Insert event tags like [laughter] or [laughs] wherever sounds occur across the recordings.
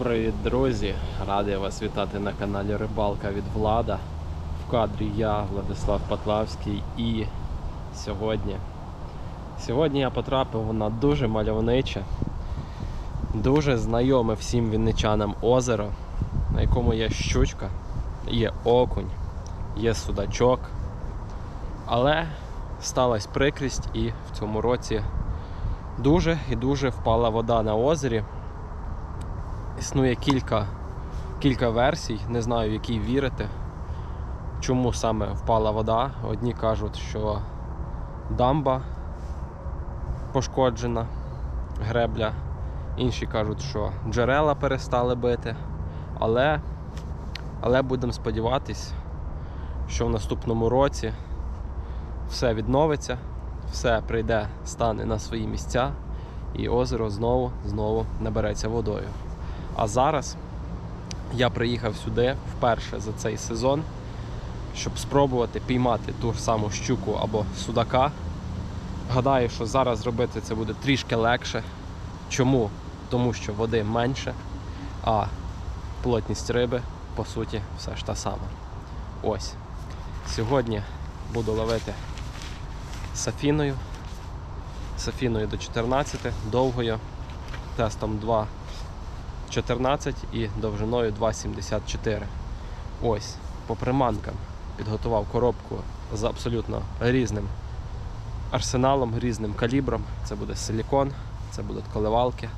Привіт, друзі! Радий вас вітати на каналі Рибалка від Влада. В кадрі я, Владислав Патлавський, і сьогодні. Сьогодні я потрапив на дуже мальовниче, дуже знайоме всім вінничанам озеро, на якому є щучка, є окунь, є судачок. Але сталася прикрість і в цьому році дуже і дуже впала вода на озері. Існує кілька, кілька версій, не знаю, в якій вірити. Чому саме впала вода. Одні кажуть, що дамба пошкоджена, гребля. Інші кажуть, що джерела перестали бити. Але, але будемо сподіватись, що в наступному році все відновиться, все прийде, стане на свої місця, і озеро знову знову набереться водою. А зараз я приїхав сюди вперше за цей сезон, щоб спробувати піймати ту ж саму щуку або судака. Гадаю, що зараз зробити це буде трішки легше. Чому? Тому що води менше, а плотність риби, по суті, все ж та сама. Ось. Сьогодні буду ловити сафіною. Сафіною до 14, довгою, тестом 2 14 і довжиною 2,74. Ось, по приманкам підготував коробку з абсолютно різним арсеналом, різним калібром. Це буде силікон, це будуть коливалки.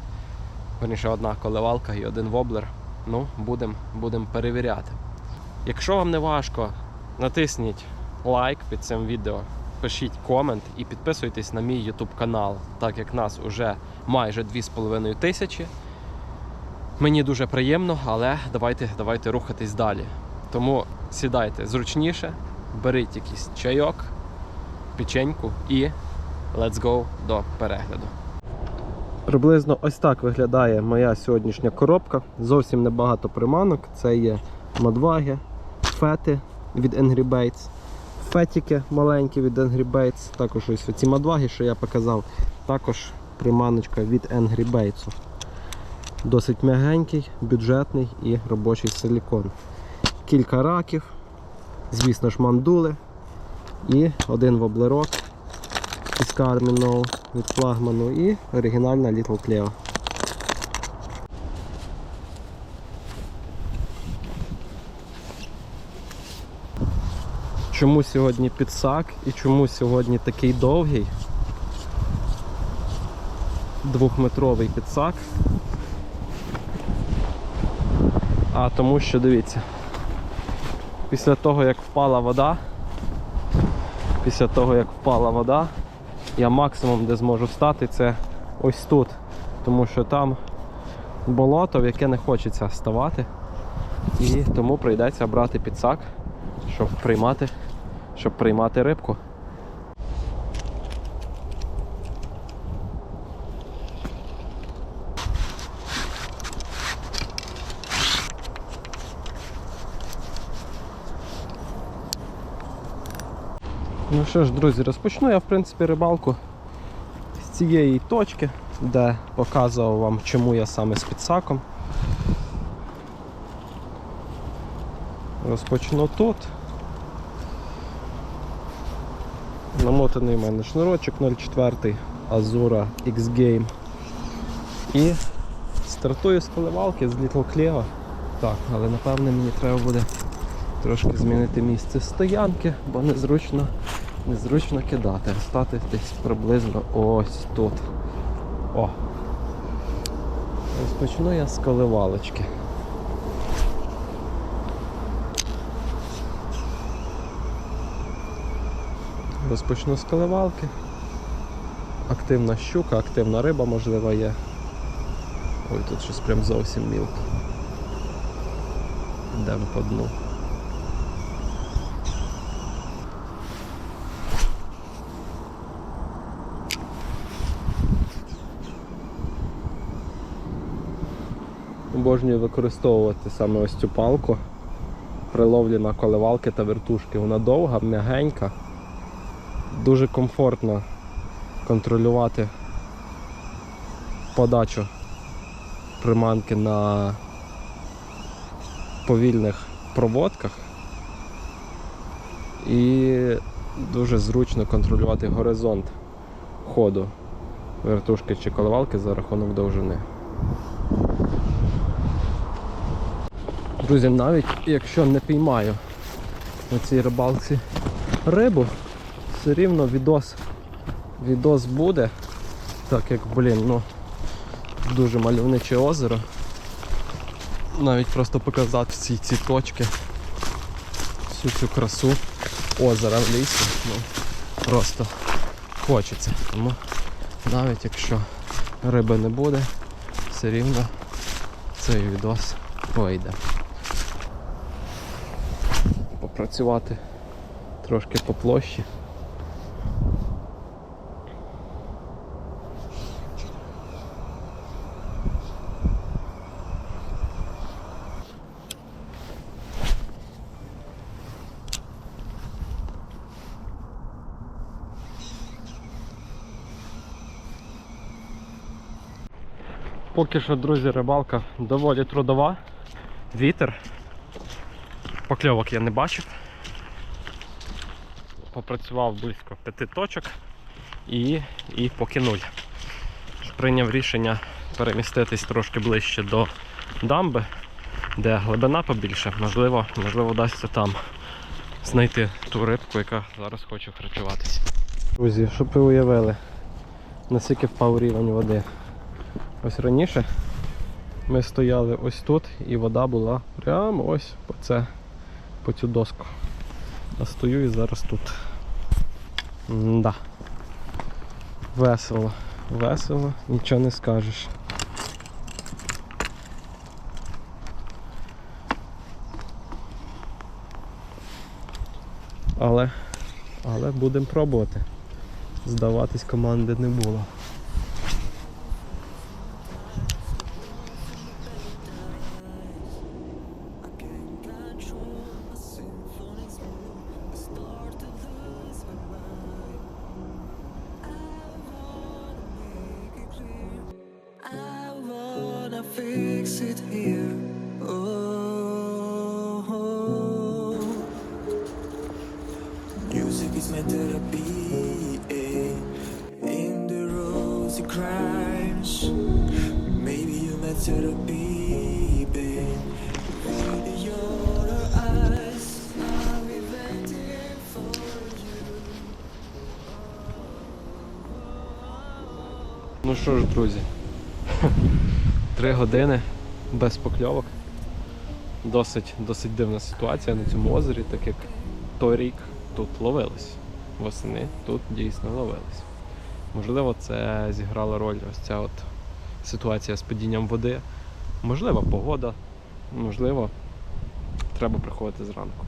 Верніше одна коливалка і один воблер. Ну, будемо будем перевіряти. Якщо вам не важко, натисніть лайк під цим відео, пишіть комент і підписуйтесь на мій YouTube канал, так як нас уже майже 2,5 тисячі. Мені дуже приємно, але давайте, давайте рухатись далі. Тому сідайте зручніше, беріть якийсь чайок, печеньку і let's go до перегляду. Приблизно ось так виглядає моя сьогоднішня коробка. Зовсім небагато приманок. Це є мадваги, фети від Angry Baits, фетіки маленькі від Angry Baits, також ось ці мадваги, що я показав, також приманочка від Angry Baits. Досить м'ягенький, бюджетний і робочий силікон. Кілька раків, звісно ж, мандули і один воблерок із Carmino від флагману і оригінальна Little Cleo. Чому сьогодні підсак і чому сьогодні такий довгий? Двохметровий підсак. А тому що дивіться, після того як впала вода, після того як впала вода, я максимум де зможу стати це ось тут. Тому що там болото, в яке не хочеться ставати. І тому прийдеться брати підсак, щоб приймати, щоб приймати рибку. Ну що ж, друзі, розпочну я в принципі рибалку з цієї точки, де показував вам, чому я саме з підсаком. Розпочну тут. Намотаний в мене шнурочок 0,4 Azura X-Game. І стартую з коливалки з Little Cleo. Так, але напевне мені треба буде трошки змінити місце стоянки, бо незручно незручно кидати. Стати десь приблизно ось тут. О! Розпочну я з коливалочки. Розпочну з коливалки. Активна щука, активна риба можливо є. Ой, тут щось прям зовсім мілко. Йдемо по дну. Обожнюю використовувати саме ось цю палку при на коливалки та вертушки. Вона довга, м'ягенька, дуже комфортно контролювати подачу приманки на повільних проводках. І дуже зручно контролювати горизонт ходу вертушки чи коливалки за рахунок довжини. Друзі, навіть якщо не піймаю на цій рибалці рибу, все рівно відос, відос буде, так як, блін, ну дуже мальовниче озеро. Навіть просто показати всі ці точки, всю цю красу озера в лісі. Ну, просто хочеться. Тому навіть якщо риби не буде, все рівно цей відос вийде. Попрацювати трошки по площі. Поки що, друзі, рибалка доволі трудова. Вітер. Покльовок я не бачив. Попрацював близько п'яти точок і, і поки нуль. Прийняв рішення переміститись трошки ближче до дамби, де глибина побільше. Можливо, можливо, вдасться там знайти ту рибку, яка зараз хоче харчуватися. Друзі, щоб ви уявили, наскільки впав рівень води. Ось раніше ми стояли ось тут і вода була прямо ось по, це, по цю доску. А стою і зараз тут. Да. Весело, весело, нічого не скажеш. Але, але будемо пробувати. Здаватись команди не було. Therapy. eh. In the rosy crimes, maybe you're my therapy, be you. Ну що ж, друзі, три години без покльовок. Досить, досить дивна ситуація на цьому озері, так як той рік тут ловились. Восени тут дійсно ловились. Можливо, це зіграла роль ось ця от ситуація з падінням води. Можливо, погода, можливо, треба приходити зранку.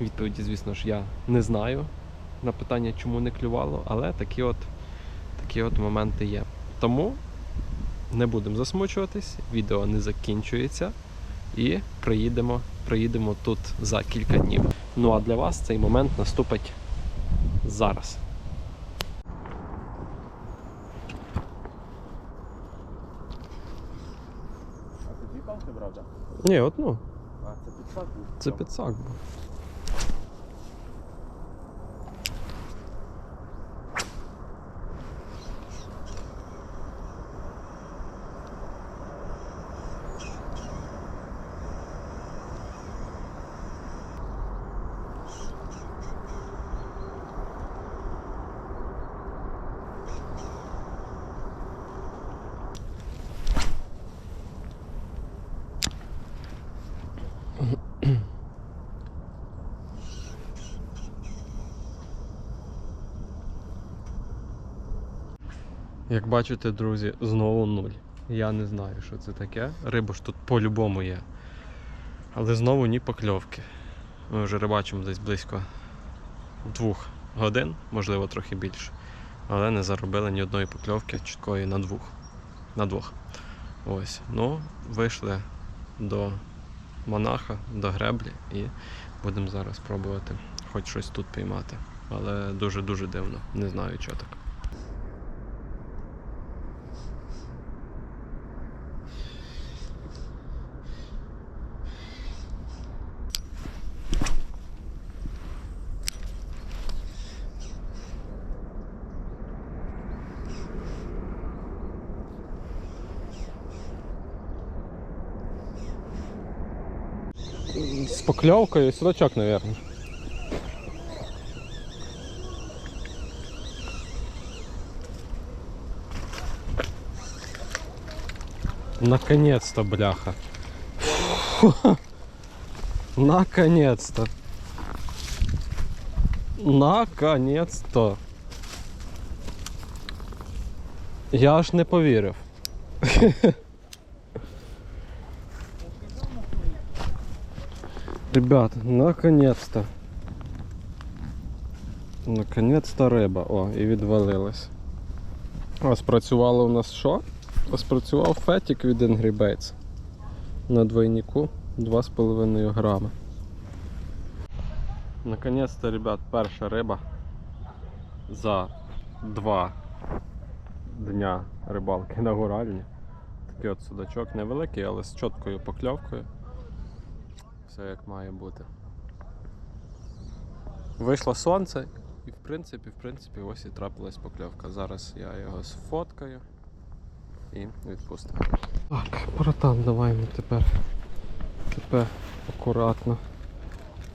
Відповіді, звісно ж, я не знаю на питання, чому не клювало, але такі от, такі от моменти є. Тому не будемо засмучуватись, відео не закінчується. І приїдемо, приїдемо тут за кілька днів. Ну а для вас цей момент наступить зараз. А це дві палки брав, так? Ні, одну. А, це підсак був? Це підсак був. Як бачите, друзі, знову нуль. Я не знаю, що це таке. Риба ж тут по-любому є. Але знову ні покльовки. Ми вже рибачимо десь близько двох годин, можливо, трохи більше. Але не заробили ні одної покльовки чіткої на двох. На двох. Ось. Ну, вийшли до монаха, до греблі і будемо зараз пробувати хоч щось тут піймати. Але дуже-дуже дивно. Не знаю, що так. З покльовкою судачок, мабуть. Наконец-то, бляха. [laughs] Наконец-то. Наконец-то. Я аж не повірив. [laughs] Ребят, наконец-то. Наконец-то риба. О, і відвалилась. А спрацювало у нас що? Спрацював фетік від Angry Baits. На двойнику 2,5 грами. Наконец-то, ребят, перша риба за два дня рибалки на гуральні. Такий от судачок невеликий, але з чіткою покльовкою. Все як має бути. Вийшло сонце і в принципі, в принципі, ось і трапилась покльовка. Зараз я його сфоткаю і відпустимо. Так, братан, давай ми тепер, тепер акуратно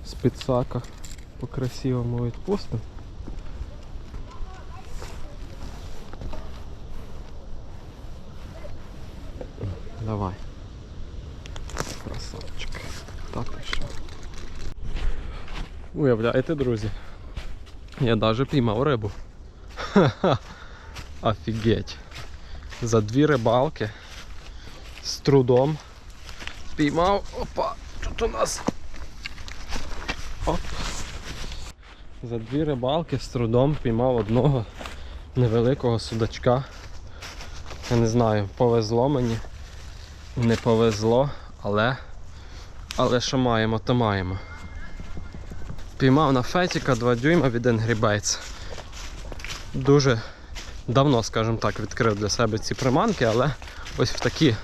з підсака по-красивому відпустимо. Давай. Красавчик. Та що. Уявляєте, друзі. Я навіть піймав рибу. Ха-ха. [laughs] Офігеть. За дві рибалки з трудом піймав. Опа, тут у нас. Оп. За дві рибалки з трудом піймав одного невеликого судачка. Я не знаю, повезло мені, не повезло, але, але що маємо, то маємо. Піймав на фетіка 2 дюйма від Angry. Дуже давно, скажімо так, відкрив для себе ці приманки, але ось в такі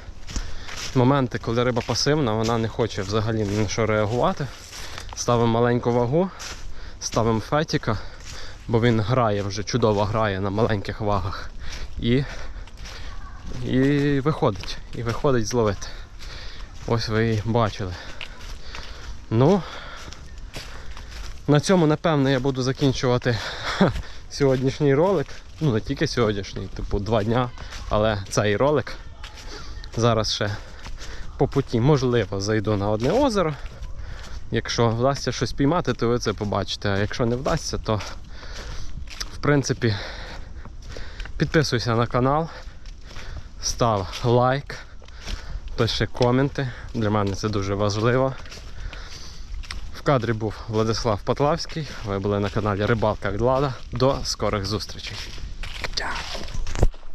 моменти, коли риба пасивна, вона не хоче взагалі на що реагувати. Ставимо маленьку вагу, ставимо фетіка, бо він грає вже чудово грає на маленьких вагах. І, і виходить. І виходить зловити. Ось ви і бачили. Ну, на цьому, напевно, я буду закінчувати [laughs] сьогоднішній ролик. Ну, не тільки сьогоднішній, типу два дня, але цей ролик. Зараз ще по путі, можливо, зайду на одне озеро. Якщо вдасться щось піймати, то ви це побачите. А якщо не вдасться, то в принципі підписуйся на канал, став лайк, пиши коменти. Для мене це дуже важливо. Кадрі був Владислав Потлавський. Ви були на каналі Рибалка від Лада. До скорих зустрічей.